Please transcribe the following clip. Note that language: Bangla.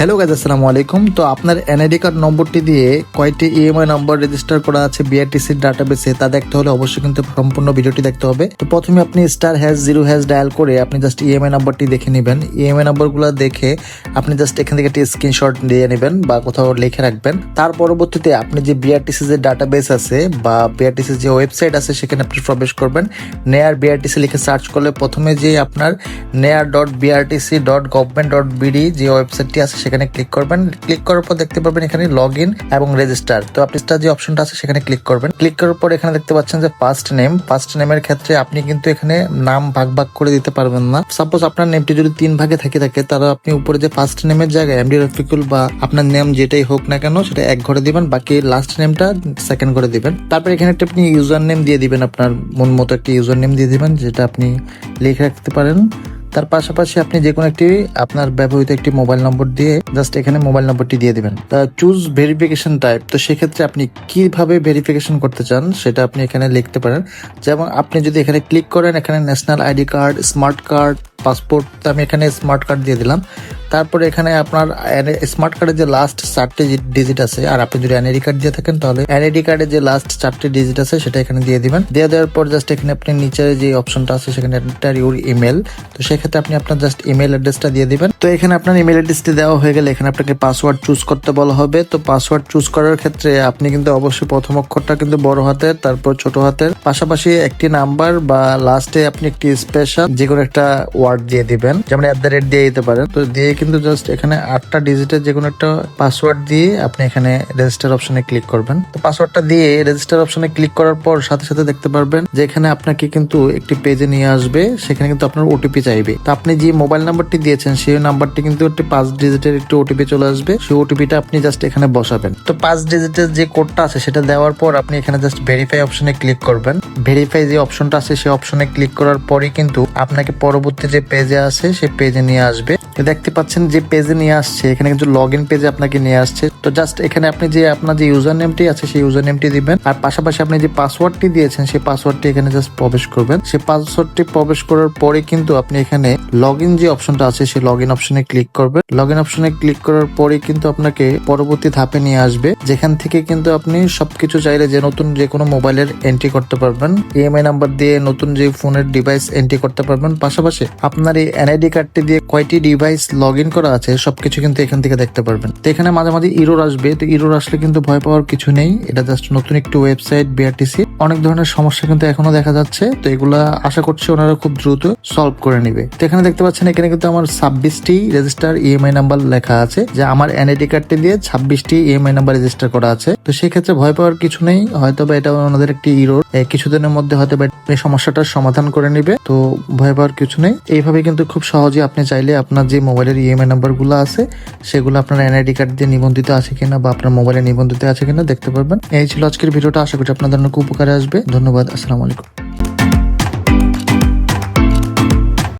হ্যালো গাইজ আসসালামু আলাইকুম তো আপনার এনআইডি কার্ড নম্বরটি দিয়ে কয়টি ইএমআই নম্বর রেজিস্টার করা আছে বিআরটিসির ডাটাবেসে তা দেখতে হলে অবশ্যই কিন্তু সম্পূর্ণ ভিডিওটি দেখতে হবে। তো প্রথমে আপনি star hash zero hash dial করে আপনি জাস্ট ইএমআই নম্বরটি দেখে নেবেন। ইএমআই নম্বরগুলো দেখে আপনি জাস্ট এখান থেকে একটি স্ক্রিনশট দিয়ে নেবেন বা কোথাও লিখে রাখবেন। তার পরবর্তীতে আপনি যে বিআরটিসি যে ডাটাবেস আছে বা বিআরটিসি যে ওয়েবসাইট আছে, সেখানে আপনি প্রবেশ করবেন। নেয়ার বিআরটিসি লিখে সার্চ করলে প্রথমে যে আপনার নেয়ার dot BRTC dot government dot BD যে ওয়েবসাইটটি আছে সেখানে ক্লিক করবেন। ক্লিক করার পর দেখতে পাবেন এখানে লগ ইন এবং রেজিস্টার তো আপনি যে অপশনটা আছে সেখানে ক্লিক করবেন। ক্লিক করার পর এখানে দেখতে পাচ্ছেন যে ফার্স্ট নেম ফার্স্ট নেমের ক্ষেত্রে আপনি কিন্তু এখানে নাম ভাগ ভাগ করে দিতে পারবেন না। সাপোজ আপনার নেমটি যদি তিন ভাগে থেকে থাকে, তাহলে আপনি উপরে যে ফার্স্ট নেমের জায়গায় এমডি রফিকুল বা আপনার নেম যেটাই হোক না কেন, সেটা এক ঘরে দিবেন, বাকি লাস্ট নেমটা সেকেন্ড করে দিবেন। তারপর এখানে একটা আপনি ইউজার নেম দিয়ে দিবেন আপনার মন মতো একটি ইউজার নেম দিয়ে দিবেন, যেটা আপনি লিখে রাখতে পারেন। তার পাশাপাশি আপনি যে কোনো একটি, আপনার ব্যবহৃত একটি মোবাইল নম্বর দিয়ে জাস্ট এখানে মোবাইল নম্বরটি দিয়ে দিবেন। চুজ ভেরিফিকেশন টাইপ তো সেক্ষেত্রে আপনি কীভাবে ভেরিফিকেশন করতে চান সেটা আপনি এখানে লিখতে পারেন। যেমন আপনি যদি এখানে ক্লিক করেন, এখানে national ID card smart card passport, আমি এখানে স্মার্ট কার্ড দিয়ে দিলাম। তারপরে এখানে আপনার স্মার্ট কার্ডের যে লাস্ট চারটে ডিজিট আছে, আর আপনি যদি এনআইডি কার্ড দিয়ে থাকেন, তাহলে এনআইডি কার্ডের যে লাস্ট চারটে ডিজিট আছে, সেটা এখানে দিয়ে দিবেন। দিয়ে দেওয়ার পর জাস্ট এখানে আপনি নিচে যে অপশনটা আছে, সেখানে এন্টার ইউর ইমেল তো সেক্ষেত্রে আপনি আপনার জাস্ট ইমেল অ্যাড্রেসটা দিয়ে দিবেন। তো এখানে আপনার ইমেল অ্যাড্রেসটি দেওয়া হয়ে গেলে এখানে আপনাকে পাসওয়ার্ড চুজ করতে বলা হবে। তো পাসওয়ার্ড চুজ করার ক্ষেত্রে আপনি কিন্তু অবশ্যই প্রথম অক্ষরটা কিন্তু বড় হাতের, তারপর ছোট হাতের। পাশাপাশি একটি নাম্বার বা লাস্টে আপনি একটি স্পেশাল যে কোনো একটা ওয়ার্ড দিয়ে দিবেন। যেমন অ্যাট দ্য রেট দিয়ে দিতে পারেন। তো দিয়ে কিন্তু জাস্ট এখানে আটটা ডিজিটের যে কোনো একটা পাসওয়ার্ড দিয়ে আপনি এখানে রেজিস্টার অপশনে ক্লিক করবেন। তো পাসওয়ার্ডটা দিয়ে রেজিস্টার অপশনে ক্লিক করার পর সাথে সাথে দেখতে পারবেন যে এখানে আপনাকে কিন্তু একটি পেজে নিয়ে আসবে। সেখানে কিন্তু আপনার ওটিপি চাইবে। তো আপনি যে মোবাইল নাম্বারটি দিয়েছেন, সেই নাম্বারটি কিন্তু একটি পাঁচ ডিজিটের একটি ওটিপি চলে আসবে। সেই ওটিপিটা আপনি জাস্ট এখানে বসাবেন। তো পাঁচ ডিজিটের যে কোডটা আছে, সেটা দেওয়ার পর আপনি এখানে জাস্ট ভেরিফাই অপশনে ক্লিক করবেন। ভেরিফাই যে অপশনটা আছে, সেই অপশনে ক্লিক করার পরে কিন্তু আপনাকে পরবর্তী যে পেজে আছে সেই পেজে নিয়ে আসবে। দেখতে পাচ্ছেন যে পেজে নিয়ে আসছে। এখানে কিন্তু লগ ইন পেজে আপনাকে নিয়ে আসছে। তো জাস্ট এখানে আপনি যে আপনার যে ইউজার নেমটি আছে, সেই ইউজার নেমটি দিবেন। আর পাশাপাশি আপনি যে পাসওয়ার্ডটি দিয়েছেন, সেই পাসওয়ার্ডটি এখানে জাস্ট প্রবেশ করবেন। সেই পাসওয়ার্ডটি প্রবেশ করার পরে কিন্তু আপনি এখানে লগ ইন যে অপশনটা আছে, সেই লগ ইন অপশনে ক্লিক করবেন। লগ ইন অপশনে ক্লিক করার পরে কিন্তু আপনাকে পরবর্তী ধাপে নিয়ে আসবে। যেখান থেকে কিন্তু আপনি সবকিছু চাইলে যে নতুন যে কোনো মোবাইলের এন্ট্রি করতে পারবেন। ইএমআই নাম্বার দিয়ে নতুন যে ফোনের ডিভাইস এন্ট্রি করতে পারবেন। পাশাপাশি আপনার এই এনআইডি কার্ডটি দিয়ে কয়টি ডিভাইস লগ ইন করা আছে, সবকিছু কিন্তু এখান থেকে দেখতে পারবেন। তো এখানে মাঝে মাঝে ইরোর আসবে, তো ইরোর আসলে কিন্তু ভয় পাওয়ার কিছু নেই। এটা জাস্ট নতুন একটি ওয়েবসাইট বিআরটিসি অনেক ধরনের সমস্যা কিন্তু এখনও দেখা যাচ্ছে, তো এগুলা আশা করছি ওনারা খুব দ্রুত সলভ করে নিবে। তো এখানে দেখতে পাচ্ছেন, এখানে কিন্তু আমার ছাব্বিশটি রেজিস্টার ইএমআই নাম্বার লেখা আছে, যে আমার এনআইডি কার্ডটি দিয়ে ছাব্বিশটি ইএমআই নাম্বার রেজিস্টার করা আছে। তো সেক্ষেত্রে ভয় পাওয়ার কিছু নেই হয়তো বা এটা ওনাদের একটি ইরোর কিছুদিনের মধ্যে হয়তো বা এই সমস্যাটার সমাধান করে নিবে, তো ভয় পাওয়ার কিছু নেই। এইভাবে কিন্তু খুব সহজে আপনি চাইলে আপনার যে মোবাইলের ইএমআই নাম্বারগুলো আছে, সেগুলো আপনার এনআইডি কার্ড দিয়ে নিবন্ধিত আছে কিনা বা আপনার মোবাইলে নিবন্ধিত আছে কিনা দেখতে পারবেন। এই ছিল আজকের ভিডিওটা। আশা করি আপনাদের খুব উপকারে আসবে। ধন্যবাদ। আসসালামু আলাইকুম।